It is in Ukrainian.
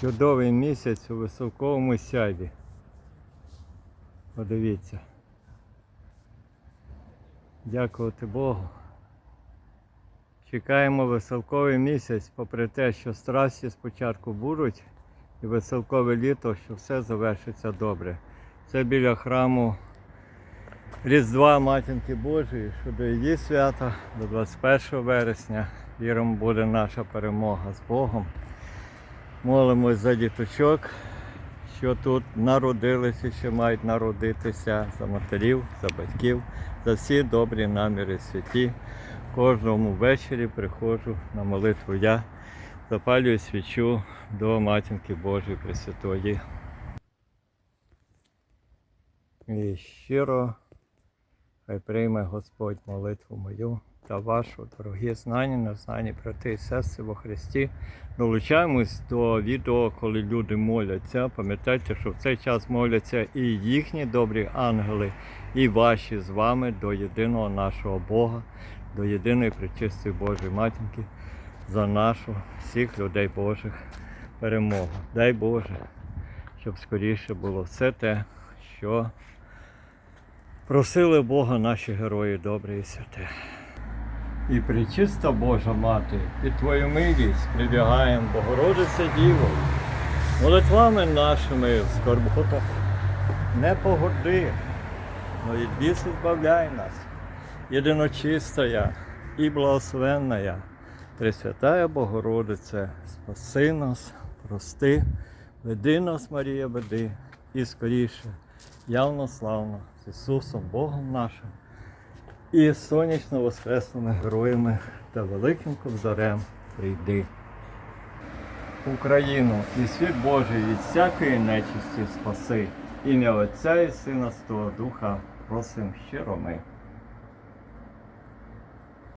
Чудовий місяць у високовому сяйві. Подивіться. Дякувати Богу. Чекаємо веселковий місяць, попри те, що страсті спочатку будуть, і веселкове літо, що все завершиться добре. Це біля храму Різдва Матінки Божої, що до її свята, до 21 вересня. Віримо, буде наша перемога з Богом. Молимось за діточок, що тут народилися, що мають народитися, за матерів, за батьків, за всі добрі наміри святі. Кожному ввечері приходжу на молитву я, запалюю свічу до Матінки Божої Пресвятої. І щиро хай прийме Господь молитву мою та вашу, дорогі знані, незнані брати і сестри во Христі. Долучаємось до відео, коли люди моляться. Пам'ятайте, що в цей час моляться і їхні добрі ангели, і ваші з вами до єдиного нашого Бога, до єдиної пречистої Божої матінки за нашу всіх людей Божих перемогу. Дай Боже, щоб скоріше було все те, що просили Бога наші герої добрі і святе. І причиста Божа Мати, під Твою милість прибігаємо, Богородице Діво, молитвами нашими в скорботах не погоди, но від бісу збавляй нас, єдиночистая і благословенная, Пресвятая Богородице, спаси нас, прости, веди нас, Марія, веди, і скоріше, явно славно з Ісусом Богом нашим і сонячно воскресними героями та великим кобзарем прийди. Україну і світ Божий від всякої нечисті спаси. Ім'я Отця і Сина Святого Духа просим щиро ми.